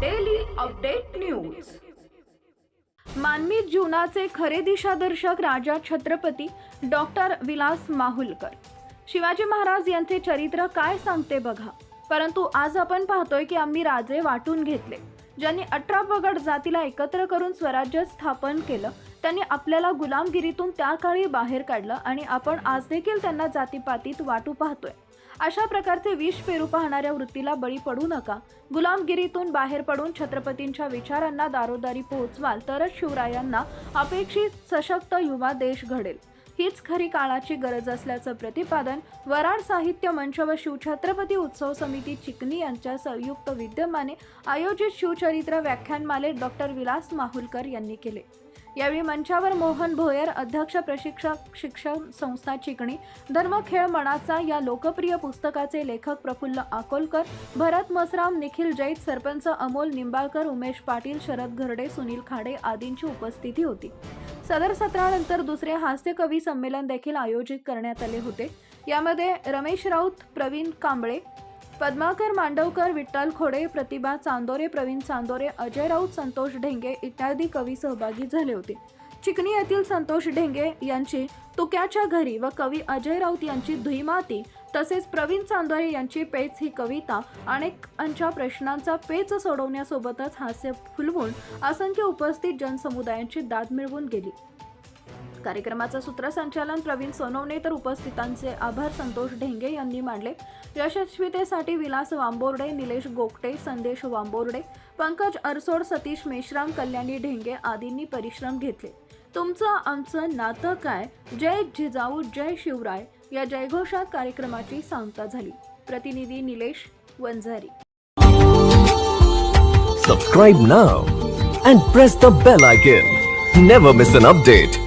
Daily update news मानवी जीवनाचे खरे दिशादर्शक राजा छत्रपती डॉक्टर विलास माहुलकर. शिवाजी महाराज यांचे चरित्र काय सांगते बघा. परंतु आज आपण पाहतोय की आम्ही राजे वाटून घेतले. ज्यांनी अठरा पगड जातीला एकत्र करून स्वराज्य स्थापन केलं त्यांनी आपल्याला गुलामगिरीतून त्या काळी बाहेर काढलं आणि आपण आज देखील त्यांना जातीपातीत वाटू पाहतोय. अशा प्रकारचे विष पेरू पाहणाऱ्या वृत्तीला बळी पडू नका. गुलामगिरीतून बाहेर पडून छत्रपतींच्या विचारांना दारोदारी पोहोचवाल तरच शिवरायांना अपेक्षित सशक्त युवा देश घडेल. हीच खरी काळाची गरज असल्याचं प्रतिपादन वराड साहित्य मंच व शिवछत्रपती उत्सव समिती चिकनी यांच्या संयुक्त विद्यमाने आयोजित शिवचरित्र व्याख्यानमाले डॉक्टर विलास माहुलकर यांनी केले. यावेळी मंचावर मोहन भोयर अध्यक्ष प्रशिक्षक शिक्षण संस्था चिकणी धर्मखेळ मनाचा या लोकप्रिय पुस्तकाचे लेखक प्रफुल्ल अकोलकर भरत मसराम निखिल जैत सरपंच अमोल निंबाळकर उमेश पाटील शरद घरडे सुनील खाडे आदींची उपस्थिती होती. सदर सत्रानंतर दुसरे हास्य कवी संमेलन देखील आयोजित करण्यात आले होते. यामध्ये रमेश राऊत प्रवीण कांबळे पद्माकर मांडवकर विठ्ठल खोडे प्रतिभा चांदोरे प्रवीण चांदोरे अजय राऊत संतोष ढेंगे इत्यादी कवी सहभागी झाले होते. चिकणी येथील संतोष ढेंगे यांची तुक्याच्या घरी व कवी अजय राऊत यांची धुईमाती तसेच प्रवीण चांदोरे यांची पेच ही कविता अनेकांच्या प्रश्नांचा पेच सोडवण्यासोबतच हास्य फुलवून असंख्य उपस्थित जनसमुदायांची दाद मिळवून गेली. कार्यक्रमाचं सूत्रसंचालन प्रवीण सोनवणे तर उपस्थितांचे आभार संतोष ढेंगे यांनी मांडले. यशस्वीतेसाठी विलास वांबोर्डे निलेश गोगटे संदेश वांबोर्डे पंकज अरसोड सतीश मेश्राम कल्याणी ढेंगे आदींनी परिश्रम घेतले. तुमचं आमचं नातं काय? जय जिजाऊ जय शिवराय या जयघोषात कार्यक्रमाची सांगता झाली. प्रतिनिधी Nilesh Wanjari. Subscribe now and press the bell icon never miss an update